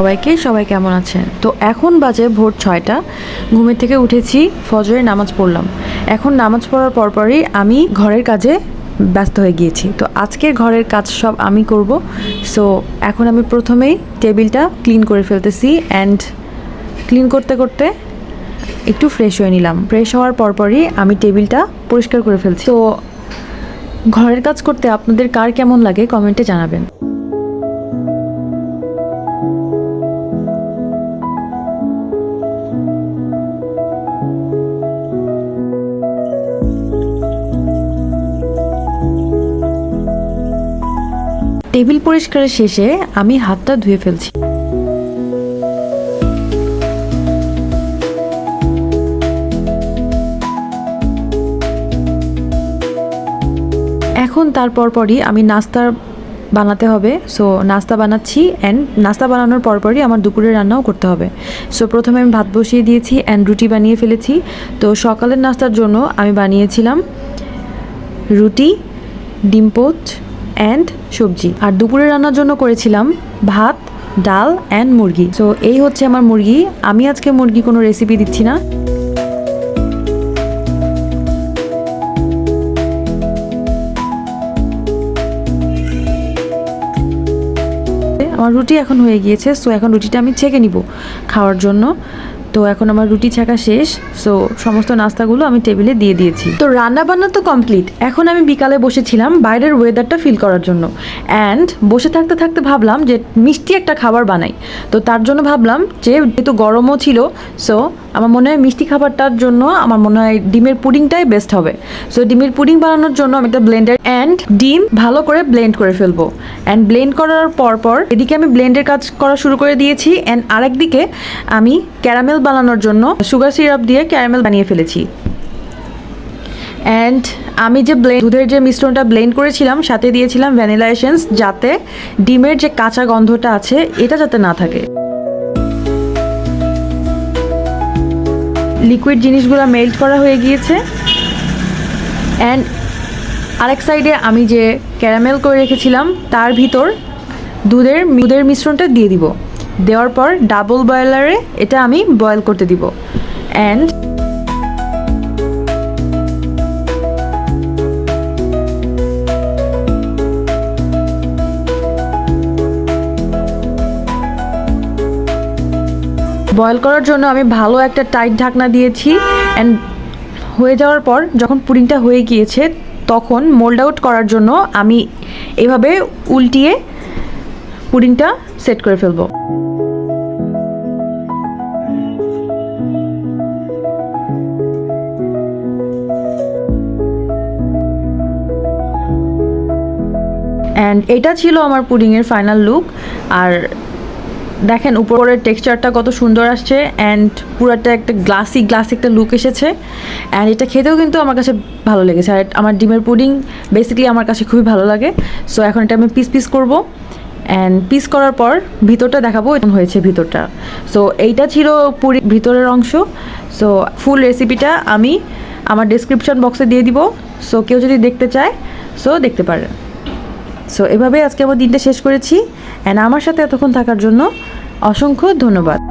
সবাইকে, সবাই কেমন আছেন? তো এখন বাজে ভোর ছয়টা। ঘুমের থেকে উঠেছি, ফজরের নামাজ পড়লাম। এখন নামাজ পড়ার পরপরই আমি ঘরের কাজে ব্যস্ত হয়ে গিয়েছি। তো আজকের ঘরের কাজ সব আমি করব। সো এখন আমি প্রথমেই টেবিলটা ক্লিন করে ফেলতেছি অ্যান্ড ক্লিন করতে করতে একটু ফ্রেশ হয়ে নিলাম। ফ্রেশ হওয়ার পরপরই আমি টেবিলটা পরিষ্কার করে ফেলছি। তো ঘরের কাজ করতে আপনাদের কার কেমন লাগে কমেন্টে জানাবেন। টেবিল পরিষ্কারের শেষে আমি হাতটা ধুয়ে ফেলছি। এখন তারপর পরই আমি নাস্তার বানাতে হবে। সো নাস্তা বানাচ্ছি অ্যান্ড নাস্তা বানানোর পরপরই আমার দুপুরের রান্নাও করতে হবে। সো প্রথমে আমি ভাত বসিয়ে দিয়েছি অ্যান্ড রুটি বানিয়ে ফেলেছি। তো, সকালের নাস্তার জন্য আমি বানিয়েছিলাম রুটি, ডিম পোচ অ্যান্ড সবজি। আর দুপুরে রান্নার জন্য করেছিলাম ভাত, ডাল অ্যান্ড মুরগি। সো এই হচ্ছে আমার মুরগি। আমি আজকে মুরগি কোনো রেসিপি দিচ্ছি না। আমার রুটি এখন হয়ে গিয়েছে সো এখন রুটিটা আমি ছেঁকে নিব খাওয়ার জন্য। তো এখন আমার রুটি ছাঁকা শেষ সো সমস্ত নাস্তাগুলো আমি টেবিলে দিয়ে দিয়েছি। তো রান্না বান্না তো কমপ্লিট এখন আমি বিকালে বসেছিলাম বাইরের ওয়েদারটা ফিল করার জন্য। অ্যান্ড বসে থাকতে থাকতে ভাবলাম যে মিষ্টি একটা খাবার বানাই। তো তার জন্য ভাবলাম যে যেহেতু গরমও ছিল সো আমার মনে হয় মিষ্টি খাবারটার জন্য আমার মনে হয় ডিমের পুডিংটাই বেস্ট হবে। সো ডিমের পুডিং বানানোর জন্য আমি একটা ব্লেন্ডার অ্যান্ড ডিম ভালো করে ব্লেন্ড করে ফেলব। অ্যান্ড ব্লেন্ড করার পর পর এদিকে আমি ব্লেন্ডের কাজ করা শুরু করে দিয়েছি অ্যান্ড আরেকদিকে আমি ক্যারামেল বানানোর জন্য সুগার সিরাপ দিয়ে ক্যারামেল বানিয়ে ফেলেছি। অ্যান্ড আমি যে ব্লেন্ড দুধের যে মিশ্রণটা ব্লেন্ড করেছিলাম, সাথে দিয়েছিলাম ভ্যানিলা এসেন্স যাতে ডিমের যে কাঁচা গন্ধটা আছে, এটা যাতে না থাকে। লিকুইড জিনিসগুলো মেল্ট করা হয়ে গিয়েছে। অ্যান্ড আরেক সাইডে আমি যে ক্যারামেল করে রেখেছিলাম, তার ভিতর দুধের দুধের মিশ্রণটা দিয়ে দিব। দেওয়ার পর ডাবল বয়লারে এটা আমি বয়েল করতে দিব। অ্যান্ড বয়েল করার জন্য আমি ভালো একটা টাইট ঢাকনা দিয়েছি অ্যান্ড হয়ে যাওয়ার পর যখন পুডিংটা হয়ে গিয়েছে তখন মোল্ড আউট করার জন্য আমি এভাবে উল্টিয়ে পুডিংটা সেট করে ফেলব। অ্যান্ড এটা ছিল আমার পুডিংয়ের ফাইনাল লুক আর দেখেন, উপরের টেক্সচারটা কত সুন্দর আসছে অ্যান্ড পুরোটা একটা গ্লাসি গ্লাসি একটা লুক এসেছে অ্যান্ড এটা খেতেও কিন্তু আমার কাছে ভালো লেগেছে। আর আমার ডিমের পুডিং বেসিক্যালি আমার কাছে খুবই ভালো লাগে। সো এখন এটা আমি পিস পিস করব অ্যান্ড পিস করার পর ভিতরটা দেখাবো এরকম হয়েছে ভিতরটা। সো এইটা ছিল পুরি ভিতরের অংশ। সো ফুল রেসিপিটা আমি আমার ডিসক্রিপশন বক্সে দিয়ে দিব। সো কেউ যদি দেখতে চায় সো দেখতে পারে। সো এভাবে আজকে আমার দিনটা শেষ করেছি অ্যান্ড আমার সাথে এতক্ষণ থাকার জন্য অসংখ্য ধন্যবাদ।